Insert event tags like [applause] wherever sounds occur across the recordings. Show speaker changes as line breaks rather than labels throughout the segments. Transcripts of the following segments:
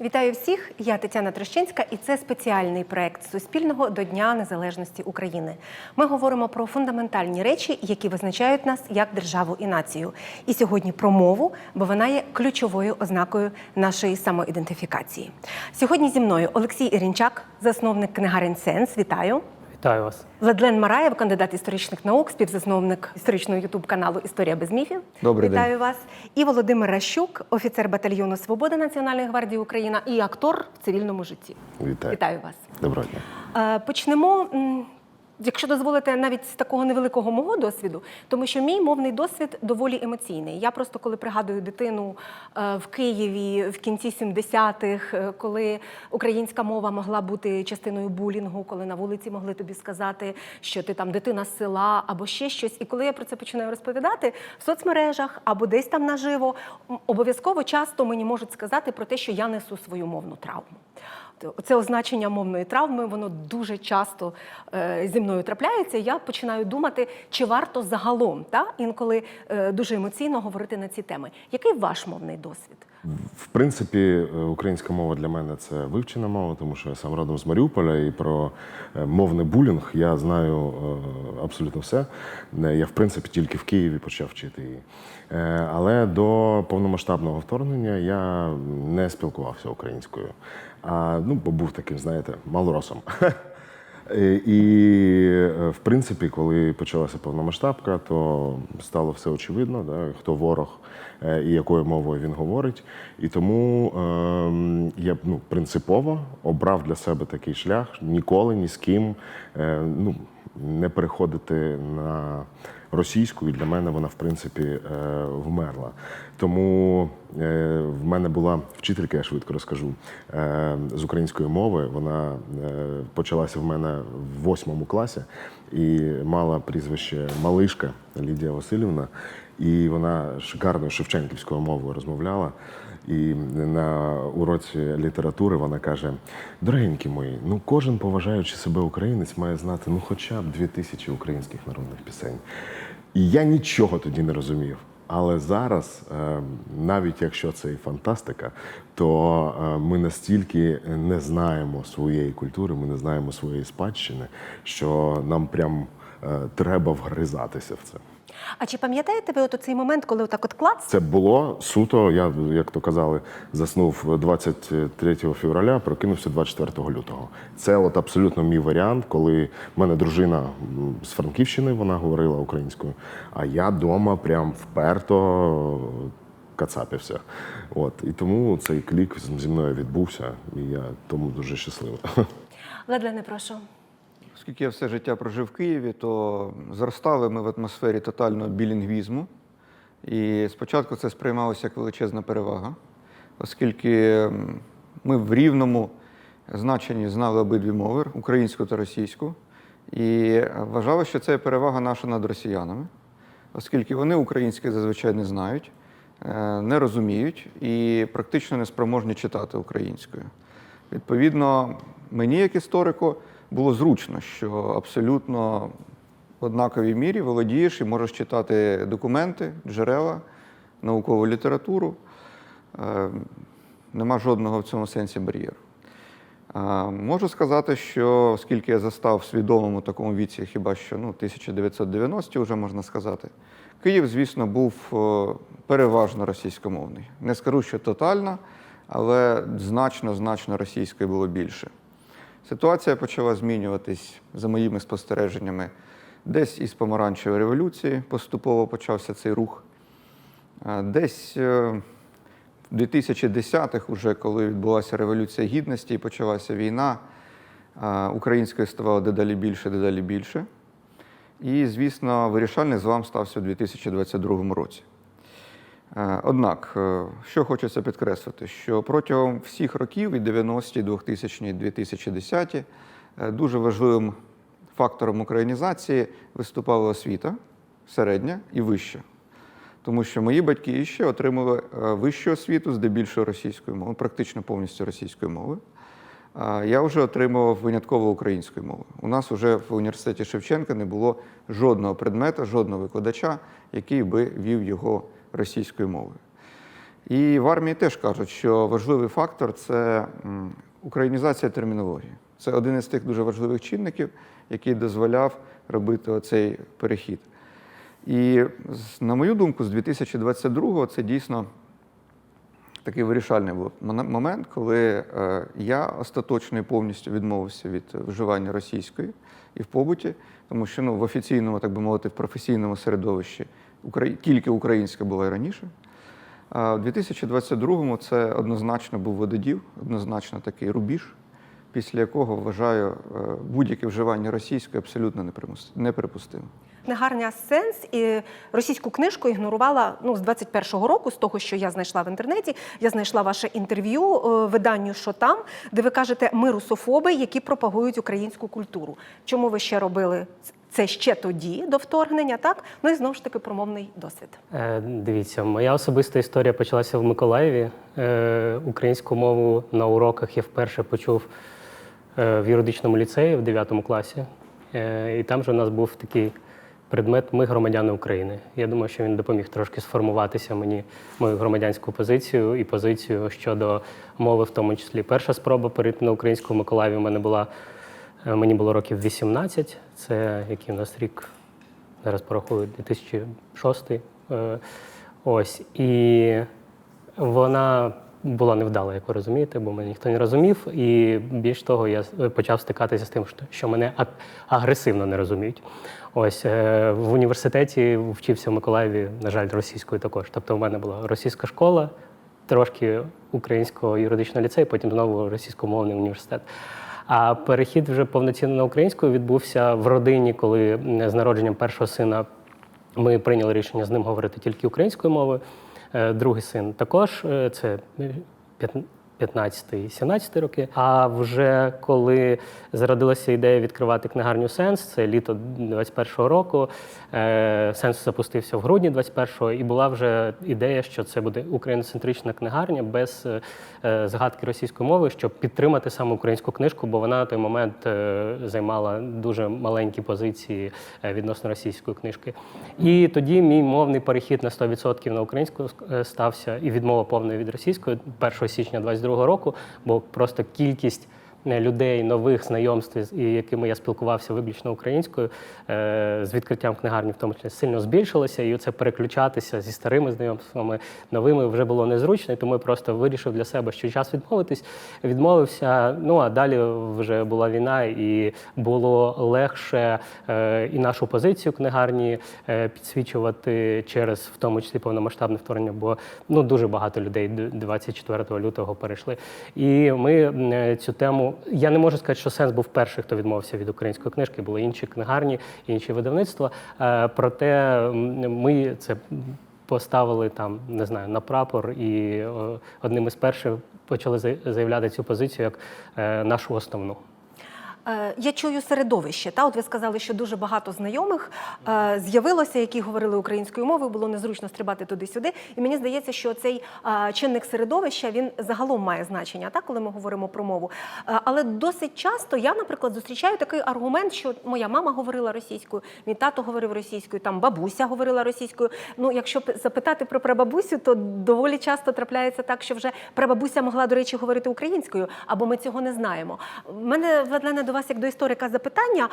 Вітаю всіх! Я Тетяна Трощинська, і це спеціальний проект Суспільного до Дня Незалежності України. Ми говоримо про фундаментальні речі, які визначають нас як державу і націю. І сьогодні про мову, бо вона є ключовою ознакою нашої самоідентифікації. Сьогодні зі мною Олексій Ірінчак, засновник книгарень Сенс. Вітаю.
Вітаю вас.
Владлен Мараєв, кандидат історичних наук, співзасновник історичного ютуб каналу Історія без міфів.
Добрий день.
Вітаю вас. І Володимир Ращук, офіцер батальйону Свобода Національної гвардії України і актор в цивільному житті.
Вітаю.
Вітаю вас.
Доброго дня.
Е, Почнемо, якщо дозволите, навіть з такого невеликого мого досвіду, тому що мій мовний досвід доволі емоційний. Я просто коли пригадую дитину е, в Києві в кінці 70-х, е, коли українська мова могла бути частиною булінгу, коли на вулиці могли тобі сказати, що ти там дитина з села або ще щось. І коли я про це починаю розповідати в соцмережах або десь там наживо, обов'язково часто мені можуть сказати про те, що я несу свою мовну травму. Це означення мовної травми, воно дуже часто е, зі мною трапляється. Я починаю думати, чи варто загалом та інколи е, дуже емоційно говорити на ці теми. Який ваш мовний досвід?
В принципі, е, українська мова для мене це вивчена мова, тому що я сам родом з Маріуполя, і про мовний булінг я знаю абсолютно все. Я, в принципі, тільки в Києві почав вчити її. Але до повномасштабного вторгнення я не спілкувався українською. А ну, бо був таким, знаєте, малоросом. [laughs] І, е, в принципі, коли почалася повномасштабка, то стало все очевидно, да, хто ворог і якою мовою він говорить. І тому ем, я ну, принципово обрав для себе такий шлях ніколи ні з ким е, ну, не переходити на російську, і для мене вона, в принципі, е, вмерла. Тому е, в мене була вчителька, я швидко розкажу, е, з української мови. Вона е, почалася в мене в восьмому класі і мала прізвище Малишка Лідія Васильівна. І вона шикарною шевченківською мовою розмовляла. І на уроці літератури вона каже: дорогенькі мої, ну кожен поважаючи себе українець має знати ну хоча б дві тисячі українських народних пісень. І я нічого тоді не розумів. Але зараз, е, навіть якщо це і фантастика, то е, ми настільки не знаємо своєї культури, ми не знаємо своєї спадщини, що нам прям е, треба вгризатися в це.
А чи пам'ятаєте ви от цей момент, коли отак от клац?
Це було суто. Я, як то казали, заснув 23 февраля, прокинувся 24 лютого. Це от абсолютно мій варіант, коли в мене дружина з Франківщини, вона говорила українською, а я вдома прям вперто кацапився. От і тому цей клік зі мною відбувся, і я тому дуже щасливий. [laughs]
Владлене, прошу.
Оскільки я все життя прожив в Києві, то зростали ми в атмосфері тотального білінгвізму. І спочатку це сприймалося як величезна перевага, оскільки ми в рівному значенні знали обидві мови українську та російську. І вважали, що це перевага наша над росіянами, оскільки вони українське зазвичай не знають, е, не розуміють і практично не спроможні читати українською. Відповідно, мені, як історику, було зручно, що абсолютно в однаковій мірі володієш і можеш читати документи, джерела, наукову літературу. Е, Нема жодного в цьому сенсі бар'єру. Можу сказати, що оскільки я застав в свідомому такому віці, хіба що ну, 1990-ті, вже можна сказати, Київ, звісно, був е, переважно російськомовний. Не скажу, що тотально, але значно, значно російської було більше. Ситуація почала змінюватись за моїми спостереженнями. Десь із помаранчевої революції поступово почався цей рух. Десь е, в 2010-х, уже коли відбулася Революція Гідності і почалася війна, а, української ставало дедалі більше, дедалі більше. І, звісно, вирішальний злам стався у 2022 році. Е, Однак, е, що хочеться підкреслити, що протягом всіх років, від 90-ті, 2000-ті, 2010-ті, е, дуже важливим фактором українізації виступала освіта, середня і вища. Тому що мої батьки ще отримали е, вищу освіту здебільшого російською мовою, практично повністю російською мовою. Я вже отримував винятково українською мовою. У нас вже в університеті Шевченка не було жодного предмета, жодного викладача, який би вів його російською мовою. І в армії теж кажуть, що важливий фактор це українізація термінології. Це один із тих дуже важливих чинників, який дозволяв робити оцей перехід. І на мою думку, з 2022-го це дійсно такий вирішальний був момент, коли е, я остаточно і повністю відмовився від вживання російської і в побуті, тому що ну, в офіційному, так би мовити, в професійному середовищі. Тільки українська була і раніше. А в 2022-му це однозначно був вододів, однозначно такий рубіж, після якого вважаю е, будь-яке вживання російської абсолютно неприпустимим.
Книгарня Сенс і російську книжку ігнорувала ну, з 21-го року, з того, що я знайшла в інтернеті. Я знайшла ваше інтерв'ю е, виданню «Що там», де ви кажете, ми русофоби, які пропагують українську культуру. Чому ви ще робили це ще тоді, до вторгнення? Так ну і знову ж таки промовний досвід.
Е, Дивіться, моя особиста історія почалася в Миколаєві. Е, Українську мову на уроках я вперше почув е, в юридичному ліцеї в 9 класі. Е, І там же у нас був такий предмет Ми громадяни України. Я думаю, що він допоміг трошки сформуватися мені мою громадянську позицію і позицію щодо мови, в тому числі. Перша спроба перейти на українську в Миколаєві в мене була. Е, Мені було років 18, це який у нас рік зараз порахую 2006. Е, Ось. І вона була невдала, як ви розумієте, бо мене ніхто не розумів. І більш того, я почав стикатися з тим, що- мене агресивно не розуміють. Ось е, в університеті вчився в Миколаєві, на жаль, російською також. Тобто, в мене була російська школа, трошки українського юридичного ліцею, потім знову російськомовний університет. А перехід вже повноцінно на українську відбувся в родині, коли з народженням першого сина ми прийняли рішення з ним говорити тільки українською мовою. Е, Другий син також е, це 15-17 роки. А вже коли зародилася ідея відкривати книгарню Сенс, це літо 21-го року. е, Сенс запустився в грудні 21-го, і була вже ідея, що це буде україноцентрична книгарня без е, згадки російської мови, щоб підтримати саме українську книжку, бо вона на той момент е, займала дуже маленькі позиції відносно російської книжки. І тоді мій мовний перехід на 100% на українську стався і відмова повної від російської 1 січня 22 року, бо просто кількість людей, нових знайомств, і якими я спілкувався виключно українською, е, з відкриттям книгарні, в тому числі сильно збільшилося, і це переключатися зі старими знайомствами, новими вже було незручно, тому я просто вирішив для себе, що час відмовитись. Відмовився. Ну а далі вже була війна, і було легше е, і нашу позицію книгарні е, підсвічувати через в тому числі повномасштабне вторгнення, бо ну дуже багато людей д- 24 лютого перейшли. І ми цю тему. Я не можу сказати, що сенс був перший, хто відмовився від української книжки. Були інші книгарні, інші видавництва. Е, Проте ми це поставили там, не знаю, на прапор, і е, одним із перших почали заявляти цю позицію як е, нашу основну.
Е, Я чую середовище. Та от ви сказали, що дуже багато знайомих е, з'явилося, які говорили українською мовою, було незручно стрибати туди-сюди. І мені здається, що цей е, чинник середовища він загалом має значення, так, коли ми говоримо про мову. Але досить часто я, наприклад, зустрічаю такий аргумент, що моя мама говорила російською, мій тато говорив російською, там бабуся говорила російською. Ну, якщо запитати про прабабусю, то доволі часто трапляється так, що вже прабабуся могла, до речі, говорити українською, або ми цього не знаємо. Мене Владлене до вас, як до історика, запитання,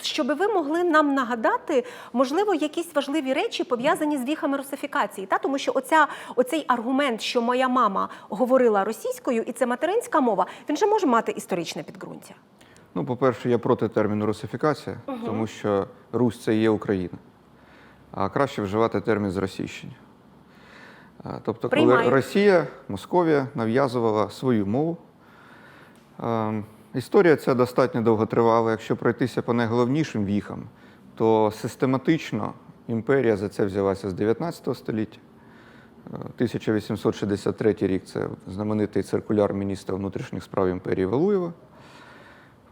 щоб ви могли нам нагадати, можливо, якісь важливі речі пов'язані з віхами русифікації. Та? Тому що оця, оцей аргумент, що моя мама говорила російською, і це материнська мова, він же може мати історичне підґрунтя.
Ну, по-перше, я проти терміну русифікація, тому що Русь це є Україна. А краще вживати термін зросійщення. Тобто, коли
Приймаю.
Росія, Московія нав'язувала свою мову. Історія ця достатньо довго тривала. Якщо пройтися по найголовнішим віхам, то систематично імперія за це взялася з 19 століття. Е, 1863 рік це знаменитий циркуляр міністра внутрішніх справ імперії Валуєва.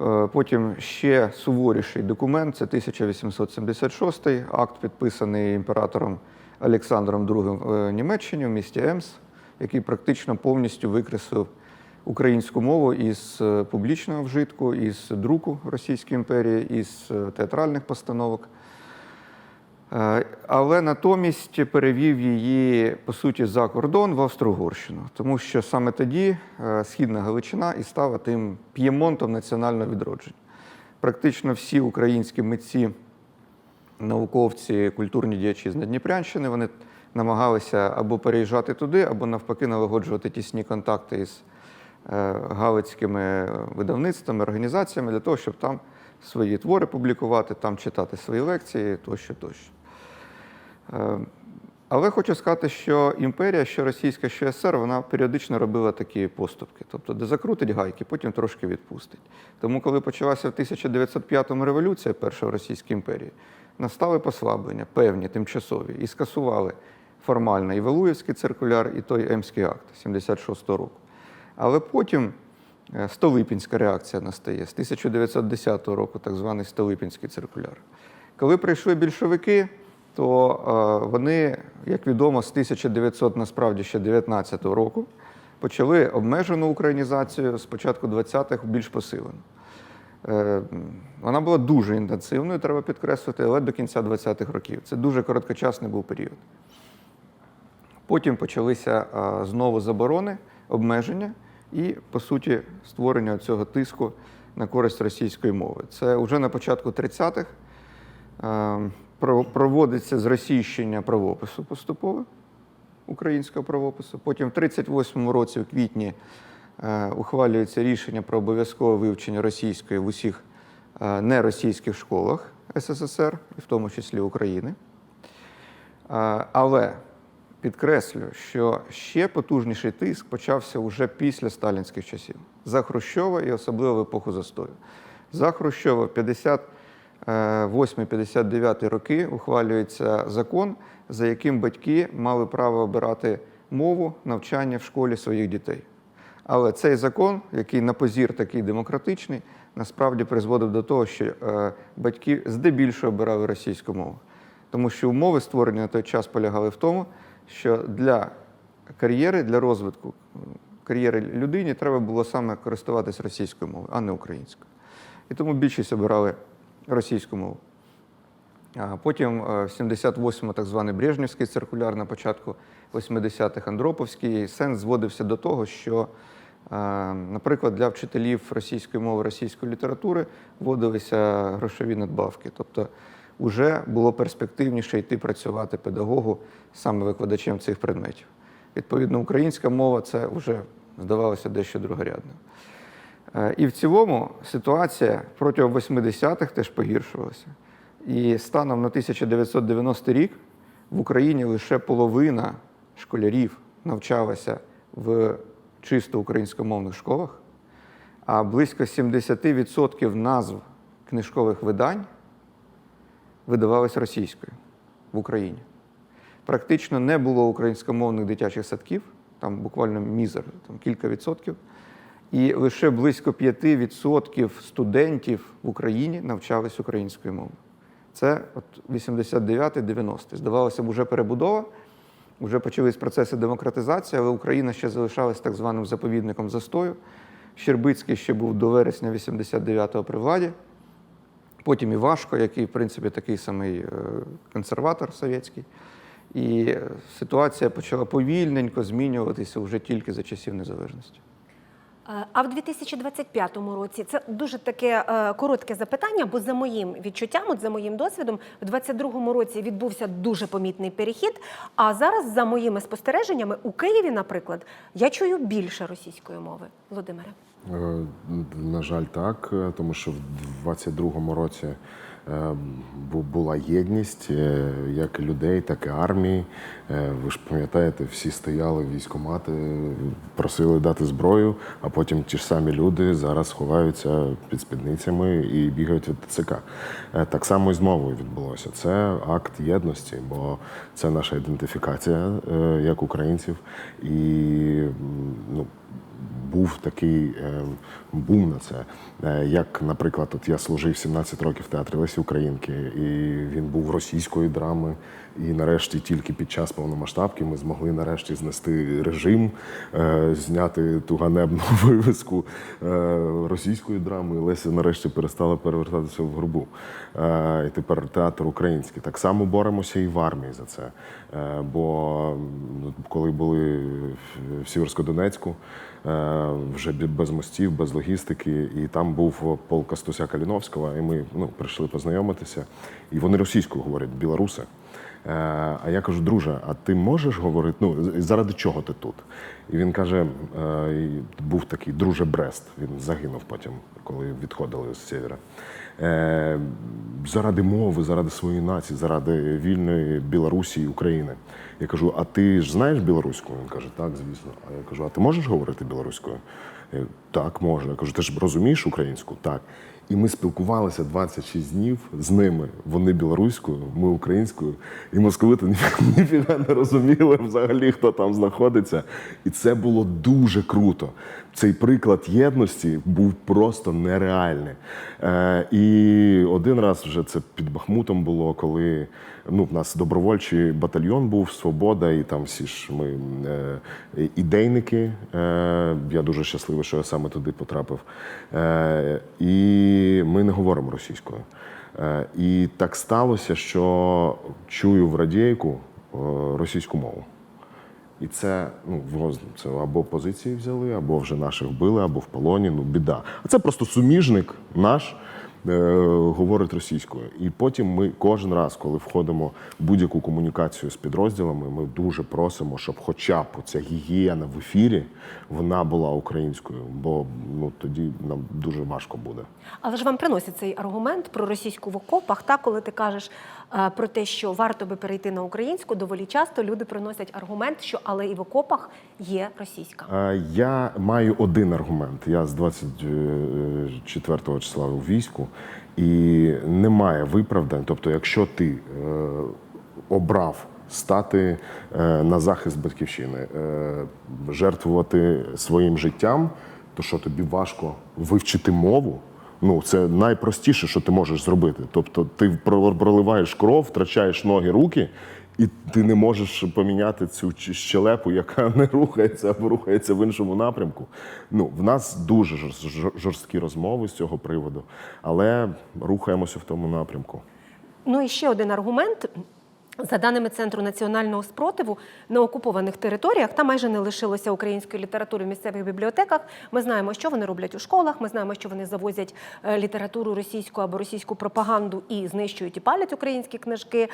Е, Потім ще суворіший документ це 1876 акт, підписаний імператором Олександром II в Німеччині в місті Емс, який практично повністю викреслив українську мову із е, публічного вжитку, із друку Російської імперії, із е, театральних постановок. Е, Але натомість перевів її, по суті, за кордон в Австро-Угорщину, тому що саме тоді Східна Галичина і стала тим п'ємонтом національного відродження. Практично всі українські митці, науковці, культурні діячі з Надніпрянщини, вони намагалися або переїжджати туди, або навпаки налагоджувати тісні контакти із галицькими видавництвами, організаціями для того, щоб там свої твори публікувати, там читати свої лекції тощо, тощо. Е, Але хочу сказати, що імперія, що російська, що СР, вона періодично робила такі поступки. Тобто, де закрутить гайки, потім трошки відпустить. Тому, коли почалася в 1905-му революція Першої Російської імперії, настали послаблення, певні, тимчасові, і скасували формально і Валуєвський циркуляр, і той Емський акт 76-го року. Але потім е, Столипінська реакція настає з 1910 року, так званий Столипінський циркуляр. Коли прийшли більшовики, то е, вони, як відомо, з 1900, насправді ще 19 року почали обмежену українізацію з початку 20-х більш посилену. Е, Вона була дуже інтенсивною, треба підкреслити, але до кінця 20-х років. Це дуже короткочасний був період. Потім почалися знову заборони, обмеження і, по суті, створення цього тиску на користь російської мови. Це вже на початку 30-х е, проводиться зросійщення правопису поступово українського правопису. Потім в 38-му році, в квітні, е, ухвалюється рішення про обов'язкове вивчення російської в усіх е, неросійських школах СССР, і в тому числі України. Але підкреслю, що ще потужніший тиск почався уже після сталінських часів за Хрущова і особливо в епоху застою. За Хрущова в 58-59 роки ухвалюється закон, за яким батьки мали право обирати мову навчання в школі своїх дітей. Але цей закон, який на позір такий демократичний, насправді призводив до того, що е, батьки здебільшого обирали російську мову. Тому що умови створені на той час полягали в тому, що для кар'єри, для розвитку кар'єри людині треба було саме користуватись російською мовою, а не українською. І тому більшість обирали російську мову. А потім е, в 78-му так званий Брежнівський циркуляр, на початку 80-х Андроповський. Сенс зводився до того, що, е, наприклад, для вчителів російської мови, російської літератури вводилися грошові надбавки. Тобто вже було перспективніше йти працювати педагогу саме викладачем цих предметів. Відповідно, українська мова це вже здавалося дещо другорядним. Е, І в цілому ситуація протягом 80-х теж погіршувалася. І станом на 1990 рік в Україні лише половина школярів навчалася в чисто українськомовних школах, а близько 70% назв книжкових видань видавалися російською в Україні. Практично не було українськомовних дитячих садків, там буквально мізер, там кілька відсотків. І лише близько 5% студентів в Україні навчались українською мовою. Це от 89-90. Здавалося б, вже перебудова, вже почались процеси демократизації, але Україна ще залишалась так званим заповідником застою. Щербицький ще був до вересня 89-го при владі. Потім Івашко, який, в принципі, такий самий е, консерватор совєтський. І ситуація почала повільненько змінюватися вже тільки за часів незалежності.
Е, А в 2025 році це дуже таке е, коротке запитання, бо за моїм відчуттям, от за моїм досвідом, в 2022 році відбувся дуже помітний перехід. А зараз, за моїми спостереженнями, у Києві, наприклад, я чую більше російської мови. Володимире.
Е, На жаль, так, е, тому що в 22-му році була єдність е, як людей, так і армії. Е, Ви ж пам'ятаєте, всі стояли військомати, просили дати зброю, а потім ті ж самі люди зараз ховаються під спідницями і бігають від ТЦК. Е, Так само і з мовою відбулося. Це акт єдності, бо це наша ідентифікація як українців. І ну, був такий е, бум на це. Е, Як, наприклад, от я служив 17 років в театрі Лесі Українки, і він був російської драми. І нарешті тільки під час повномасштабки ми змогли нарешті знести режим, е, зняти ту ганебну [laughs] вивіску російської драми. Леся нарешті перестала перевертатися в грубу. І тепер театр український. Так само боремося і в армії за це. Бо коли були в- Сіверсько-Донецьку, вже без мостів, без логістики, і там був полк Костуся Каліновського, і ми ну, прийшли познайомитися. І вони російською говорять, білоруси. Е, А я кажу, друже, а ти можеш говорити? Ну заради чого ти тут? І він каже: е, був такий друже Брест. Він загинув потім, коли відходили з севера. Е, Заради мови, заради своєї нації, заради вільної Білорусі і України. Я кажу: а ти ж знаєш білоруську? Він каже, так, звісно. А я кажу, а ти можеш говорити білоруською? Так, можу. Я кажу, ти ж розумієш українську? Так. І ми спілкувалися 26 днів з ними. Вони білоруською, ми українською. І московити [laughs] ніфіга, не розуміли взагалі, хто там знаходиться. І це було дуже круто. Цей приклад єдності був просто нереальний. Е, і один раз вже це під Бахмутом було, коли ну, в нас добровольчий батальйон був Свобода, і там всі ж ми е, ідейники. Е, я дуже щасливий, що я саме туди потрапив. Е, і ми не говоримо російською. Е, і так сталося, що чую в радійку е, російську мову. І це ну це або позиції взяли, або вже наших вбили, або в полоні. Ну біда. А це просто суміжник наш говорить російською. І потім ми кожен раз, коли входимо в будь-яку комунікацію з підрозділами, ми дуже просимо, щоб хоча б ця гігієна в ефірі вона була українською, бо ну тоді нам дуже важко буде.
Але ж вам приносять цей аргумент про російську в окопах. Та коли ти кажеш е, про те, що варто би перейти на українську, доволі часто люди приносять аргумент, що але і в окопах є російська.
Е, Я маю один аргумент. Я з 24 числа у війську, і немає виправдань. Тобто, якщо ти е, обрав стати е, на захист батьківщини, е, жертвувати своїм життям, то що тобі важко вивчити мову? Ну, це найпростіше, що ти можеш зробити. Тобто, ти проливаєш кров, втрачаєш ноги, руки, і ти не можеш поміняти цю щелепу, яка не рухається або рухається в іншому напрямку. Ну, в нас дуже жорсткі розмови з цього приводу, але рухаємося в тому напрямку.
Ну і ще один аргумент. За даними Центру національного спротиву, на окупованих територіях там майже не лишилося української літератури в місцевих бібліотеках. Ми знаємо, що вони роблять у школах. Ми знаємо, що вони завозять е, літературу російську або російську пропаганду і знищують і палять українські книжки. Е,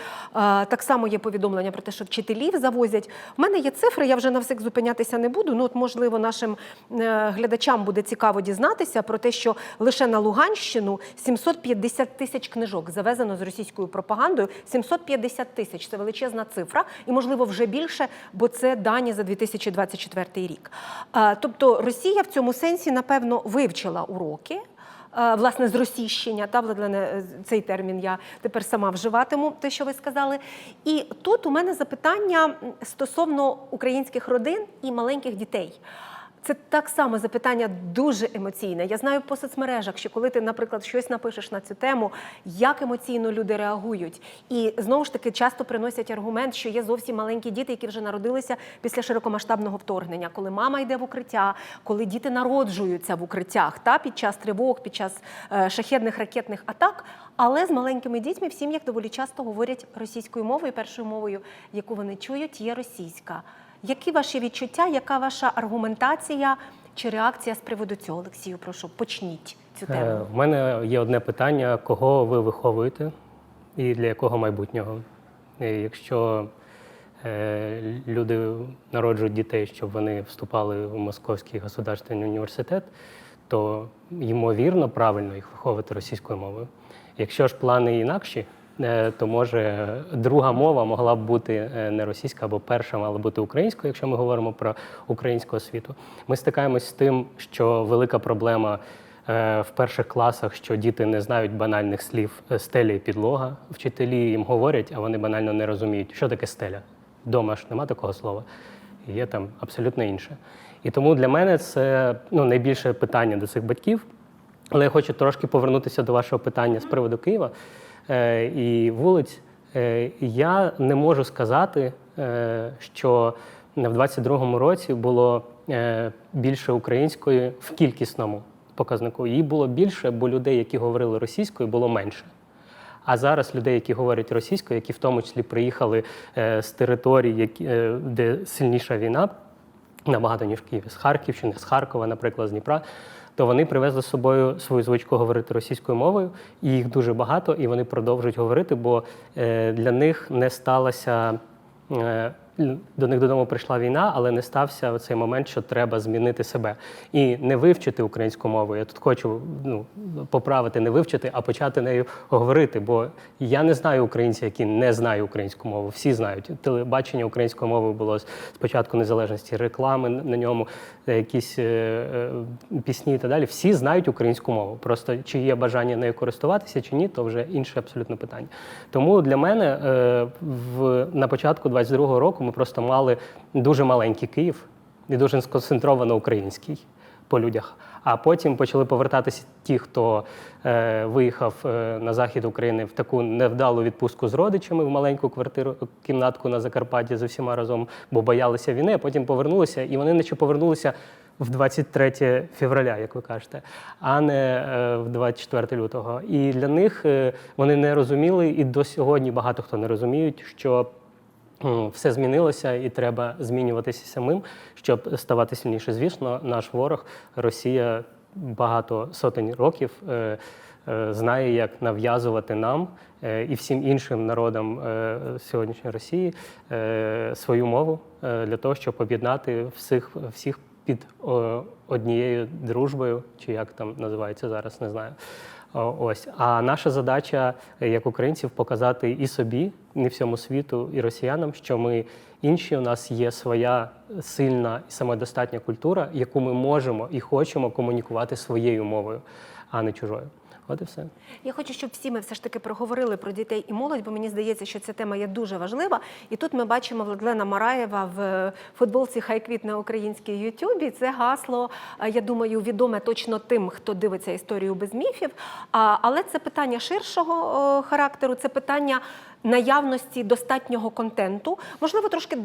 Так само є повідомлення про те, що вчителів завозять. У мене є цифри, я вже на всіх зупинятися не буду. Ну, от, можливо, нашим е, глядачам буде цікаво дізнатися про те, що лише на Луганщину 750 тисяч книжок завезено з російською пропагандою. 750 тисяч це величезна цифра, і можливо вже більше, бо це дані за 2024 рік. Тобто Росія в цьому сенсі, напевно, вивчила уроки. Власне, зросійщення, та Владлене, е, цей термін я тепер сама вживатиму, те, що ви сказали. І тут у мене запитання стосовно українських родин і маленьких дітей. Це так само запитання дуже емоційне. Я знаю по соцмережах, що коли ти, наприклад, щось напишеш на цю тему, як емоційно люди реагують. І знову ж таки часто приносять аргумент, що є зовсім маленькі діти, які вже народилися після широкомасштабного вторгнення, коли мама йде в укриття, коли діти народжуються в укриттях та під час тривог, під час е, шахедних ракетних атак. Але з маленькими дітьми в сім'ях доволі часто говорять російською мовою. Першою мовою, яку вони чують, є російська. Які ваші відчуття, яка ваша аргументація чи реакція з приводу цього? Олексію, прошу, почніть цю
Е,
тему.
В мене є одне питання: кого ви виховуєте і для якого майбутнього? Е, Якщо е, люди народжують дітей, щоб вони вступали в Московський государственний університет, то ймовірно правильно їх виховувати російською мовою. Якщо ж плани інакші, то може друга мова могла б бути е, не російська або перша мала бути українською, якщо ми говоримо про українську освіту. Ми стикаємось з тим, що велика проблема е, в перших класах, що діти не знають банальних слів е, стеля і підлога. Вчителі їм говорять, а вони банально не розуміють, що таке стеля. Дома ж нема такого слова, є там абсолютно інше. І тому для мене це ну, найбільше питання до цих батьків. Але я хочу трошки повернутися до вашого питання з приводу Києва е, і вулиць. Е, я не можу сказати, е, що в 22-му році було е, більше української в кількісному показнику. Її було більше, бо людей, які говорили російською, було менше. А зараз людей, які говорять російською, які в тому числі приїхали е, з територій, е, де сильніша війна, набагато ніж в Києві, з Харківщини, з Харкова, наприклад, з Дніпра, то вони привезли з собою свою звичку говорити російською мовою, і їх дуже багато, і вони продовжують говорити, бо е, для них не сталося. До них додому прийшла війна, але не стався цей момент, що треба змінити себе і не вивчити українську мову. Я тут хочу ну, поправити, не вивчити, а почати нею говорити. Бо я не знаю українців, які не знають українську мову. Всі знають. Телебачення українською мовою було з початку незалежності, реклами на ньому, е, якісь е, е, пісні і так далі. Всі знають українську мову. Просто чи є бажання нею користуватися, чи ні, то вже інше абсолютно питання. Тому для мене в, на початку 22-го року ми просто мали дуже маленький Київ і дуже сконцентровано український по людях. А потім почали повертатися ті, хто е, виїхав е, на захід України в таку невдалу відпустку з родичами в маленьку квартиру, кімнатку на Закарпатті з усіма разом, бо боялися війни, а потім повернулися, і вони наче повернулися в 23 февраля, як ви кажете, а не е, в 24 лютого. І для них е, вони не розуміли, і до сьогодні багато хто не розуміють, що Все змінилося і треба змінюватися самим, щоб ставати сильніше. Звісно, наш ворог, Росія, багато сотень років е, е, знає, як нав'язувати нам е, і всім іншим народам е, сьогоднішньої Росії е, свою мову е, для того, щоб об'єднати всіх, всіх під однією дружбою, чи як там називається зараз, не знаю. Ось. А наша задача е, як українців показати і собі, і всьому світу, і росіянам, що ми інші. У нас є своя сильна і самодостатня культура, яку ми можемо і хочемо комунікувати своєю мовою, а не чужою. От і все.
Я хочу, щоб всі ми все ж таки проговорили про дітей і молодь, бо мені здається, що ця тема є дуже важлива. І тут ми бачимо Владлена Мараєва в футболці Хай квітне українській Ютубі. Це гасло, е, я думаю, відоме точно тим, хто дивиться історію без міфів. Але це питання ширшого е, характеру, це питання. Наявності достатнього контенту, можливо, трошки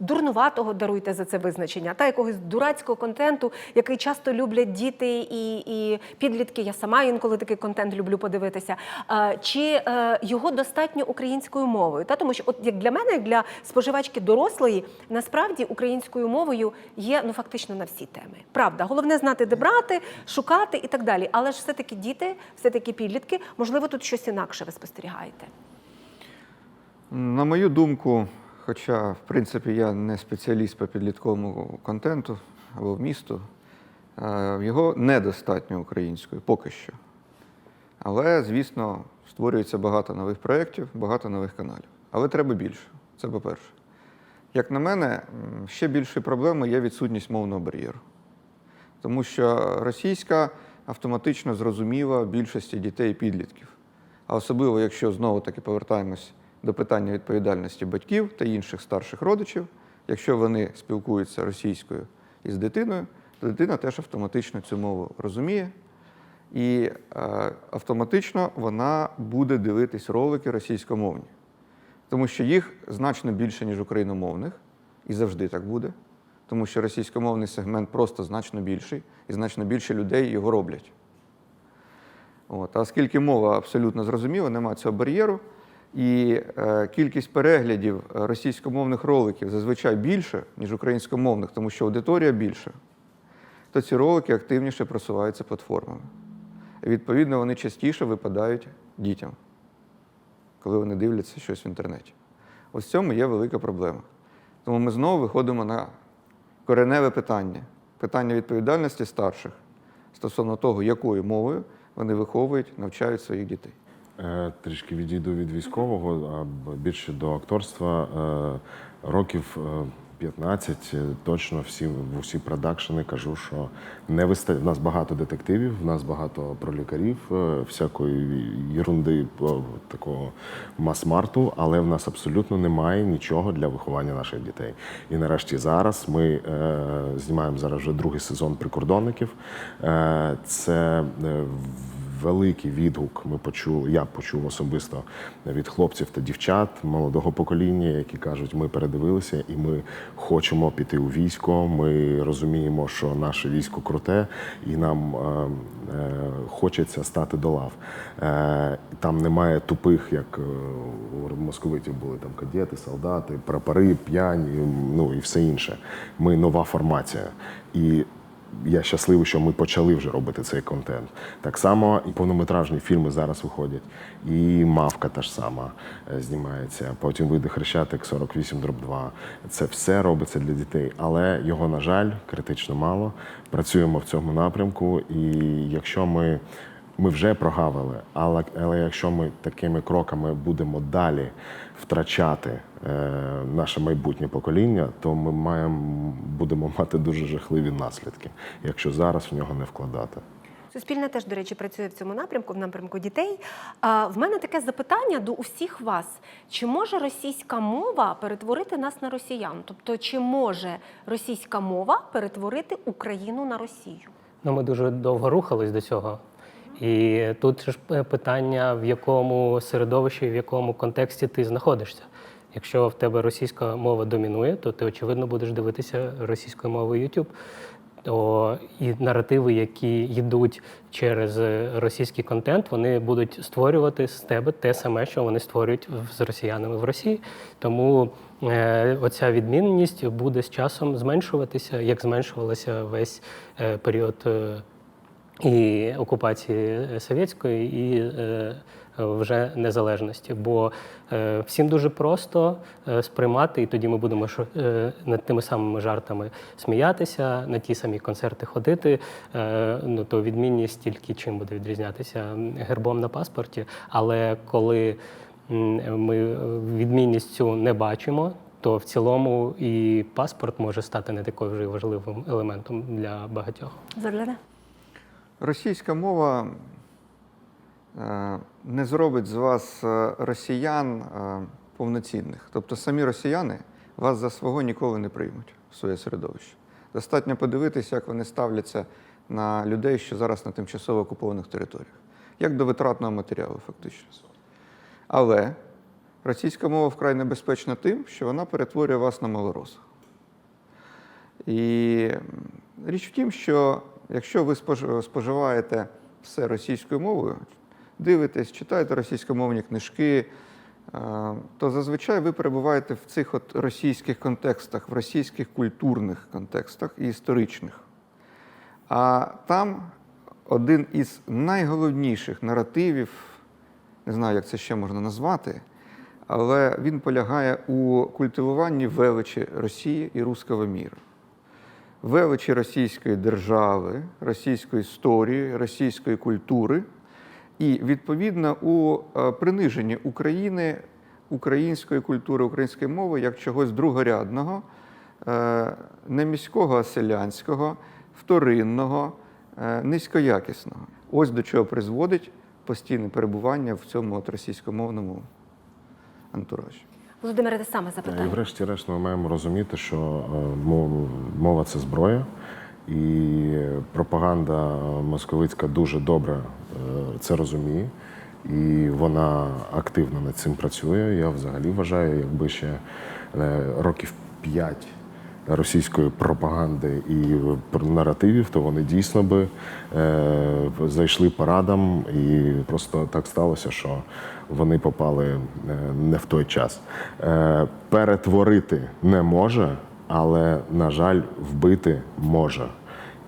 дурнуватого даруйте за це визначення, та якогось дурацького контенту, який часто люблять діти і, і підлітки. Я сама інколи такий контент люблю подивитися. Е, Чи е, його достатньо українською мовою? Та тому що, от як для мене, як для споживачки дорослої, насправді українською мовою є ну фактично на всі теми. Правда, головне знати, де брати, шукати і так далі. Але ж все-таки діти, все-таки підлітки, можливо, тут щось інакше ви спостерігаєте.
На мою думку, хоча, в принципі, я не спеціаліст по підлітковому контенту або вмісту, е, його недостатньо українською поки що. Але, звісно, створюється багато нових проєктів, багато нових каналів. Але треба більше. Це по-перше. Як на мене, ще більшою проблемою є відсутність мовного бар'єру. Тому що російська автоматично зрозуміла більшості дітей і підлітків. А особливо, якщо знову таки повертаємось до питання відповідальності батьків та інших старших родичів, якщо вони спілкуються російською із дитиною, то дитина теж автоматично цю мову розуміє, і е, автоматично вона буде дивитись ролики російськомовні, тому що їх значно більше, ніж україномовних, і завжди так буде, тому що російськомовний сегмент просто значно більший, і значно більше людей його роблять. От. А оскільки мова абсолютно зрозуміла, немає цього бар'єру, і е, кількість переглядів російськомовних роликів зазвичай більше, ніж українськомовних, тому що аудиторія більша, то ці ролики активніше просуваються платформами. Відповідно вони частіше випадають дітям, коли вони дивляться щось в інтернеті. Ось в цьому є велика проблема. Тому ми знову виходимо на кореневе питання питання відповідальності старших стосовно того, якою мовою вони виховують, навчають своїх дітей.
Е, Трішки відійду від військового, а більше до акторства. Е, Років е, 15 е, точно всі в усі продакшени кажу, що не вистачає. В нас багато детективів, в нас багато про лікарів, всякої єрунди такого мас-марту, але в нас абсолютно немає нічого для виховання наших дітей. І нарешті зараз ми е, знімаємо зараз вже другий сезон прикордонників. Е, це великий відгук ми почули, я почув особисто від хлопців та дівчат молодого покоління, які кажуть, ми передивилися і ми хочемо піти у військо. Ми розуміємо, що наше військо круте, і нам е, е, хочеться стати до лав. Е, там немає тупих, як е, у московитів були там кадети, солдати, прапори, п'яні, ну і все інше. Ми нова формація. І я щасливий, що ми почали вже робити цей контент. Так само і повнометражні фільми зараз виходять. І Мавка та ж сама е, знімається. Потім вийде Хрещатик 48 дроб 2. Це все робиться для дітей, але його, на жаль, критично мало. Працюємо в цьому напрямку, і якщо ми. Ми вже прогавили, але, але якщо ми такими кроками будемо далі втрачати е, наше майбутнє покоління, то ми маємо будемо мати дуже жахливі наслідки, якщо зараз в нього не вкладати.
Суспільне теж, до речі, працює в цьому напрямку, в напрямку дітей. А, в мене таке запитання до усіх вас: чи може російська мова перетворити нас на росіян? Тобто, чи може російська мова перетворити Україну на Росію?
Ну, ми дуже довго рухались до цього. І тут ж е, питання, в якому середовищі, в якому контексті ти знаходишся. Якщо в тебе російська мова домінує, то ти очевидно будеш дивитися російською мовою YouTube. То і наративи, які йдуть через російський контент, вони будуть створювати з тебе те саме, що вони створюють з росіянами в Росії. Тому е, оця відмінність буде з часом зменшуватися, як зменшувалася весь е, період. е, і окупації совєтської, і е, вже незалежності. Бо е, всім дуже просто е, сприймати, і тоді ми будемо е, над тими самими жартами сміятися, на ті самі концерти ходити. Е, ну то відмінність тільки чим буде відрізнятися гербом на паспорті. Але коли ми відмінність цю не бачимо. То в цілому і паспорт може стати не такою вже важливим елементом для багатьох.
Зорляне?
Російська мова е, не зробить з вас е, росіян е, повноцінних. Тобто самі росіяни вас за свого ніколи не приймуть в своє середовище. Достатньо подивитися, як вони ставляться на людей, що зараз на тимчасово окупованих територіях, як до витратного матеріалу, фактично. Але російська мова вкрай небезпечна тим, що вона перетворює вас на малороса. І річ в тім, що якщо ви спож- споживаєте все російською мовою, дивитесь, читаєте російськомовні книжки, е, то зазвичай ви перебуваєте в цих от російських контекстах, в російських культурних контекстах і історичних. А там один із найголовніших наративів, не знаю, як це ще можна назвати, але він полягає у культивуванні величі Росії і руського міра. Величі російської держави, російської історії, російської культури і, відповідно, у е, приниженні України, української культури, української мови як чогось другорядного, е, не міського, а селянського, вторинного, е, низькоякісного. Ось до чого призводить постійне перебування в цьому от російськомовному антуражі.
Володимире, те саме
І врешті-решт ми маємо розуміти, що е, мов- мова це зброя, і пропаганда московицька дуже добре е, це розуміє, і вона активно над цим працює. Я взагалі вважаю, якби ще е, років п'ять російської пропаганди і наративів, то вони дійсно би е, зайшли парадом, і просто так сталося, що вони попали е, не в той час. Е, перетворити не може, але, на жаль, вбити може.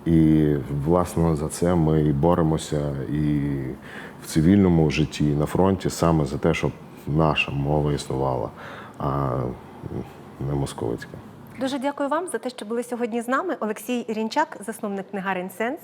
І власне за це ми і боремося і в цивільному житті, і на фронті саме за те, щоб наша мова існувала, а не московицька.
Дуже дякую вам за те, що були сьогодні з нами. Олексій Ірінчак, засновник книгарень Сенс,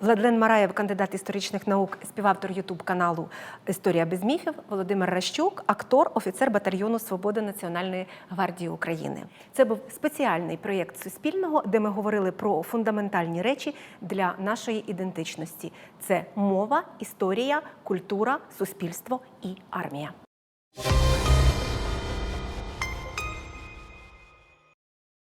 Владлен Мараєв, кандидат історичних наук, співавтор Ютуб каналу Історія без міфів, Володимир Ращук, актор, офіцер батальйону Свобода Національної гвардії України. Це був спеціальний проєкт Суспільного, де ми говорили про фундаментальні речі для нашої ідентичності: це мова, історія, культура, суспільство і армія.